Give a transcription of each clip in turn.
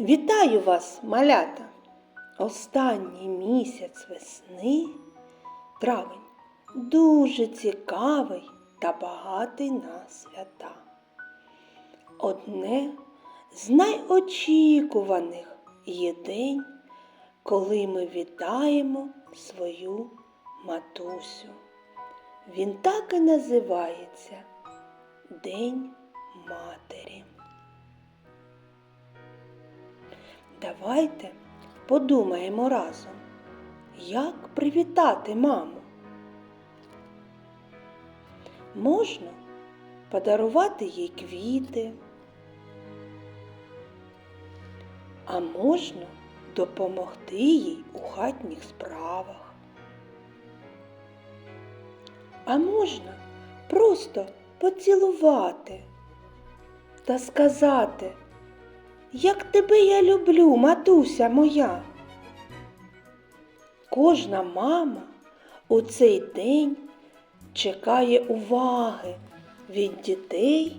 Вітаю вас, малята! Останній місяць весни, травень, дуже цікавий та багатий на свята. Одне з найочікуваних є день, коли ми вітаємо свою матусю. Він так і називається День Матері. Давайте подумаємо разом, як привітати маму. Можна подарувати їй квіти, а можна допомогти їй у хатніх справах. А можна просто поцілувати та сказати як тебе я люблю, матуся моя. Кожна мама у цей день чекає уваги від дітей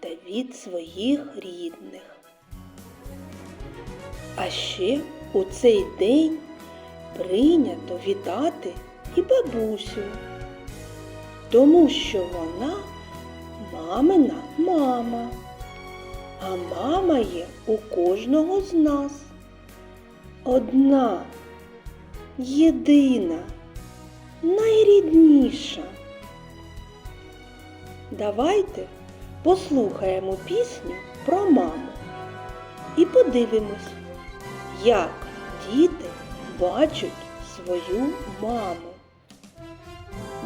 та від своїх рідних. А ще у цей день прийнято вітати і бабусю, тому що вона мамина мама. А мама є у кожного з нас. Одна, єдина, найрідніша. Давайте послухаємо пісню про маму і подивимось, як діти бачать свою маму.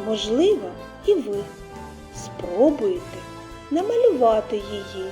Можливо, і ви спробуєте намалювати її.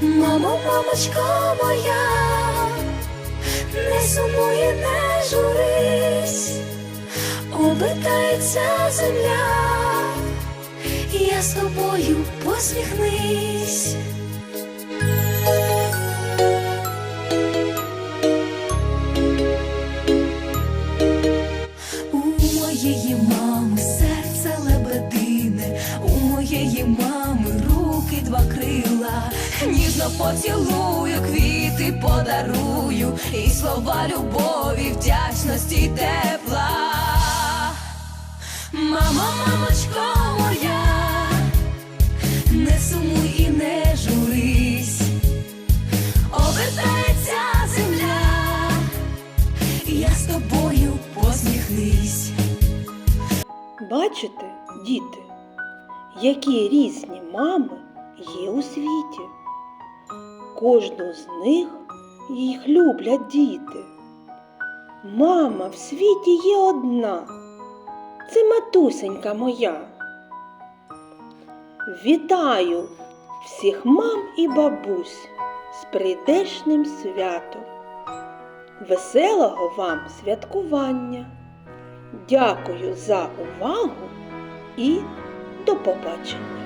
Мамо, мамочко моя, не сумує, не журись, обертається земля, я з тобою посміхнись. Ніжно поцілую, квіти подарую, і слова любові, вдячності тепла. Мама, мамочко моя, не сумуй і не журись, обертається земля я з тобою посміхнись. Бачите, діти, які різні мами є у світі. Кожну з них їх люблять діти. Мама в світі є одна. Це матусенька моя. Вітаю всіх мам і бабусь з прийдешним святом. Веселого вам святкування! Дякую за увагу і до побачення!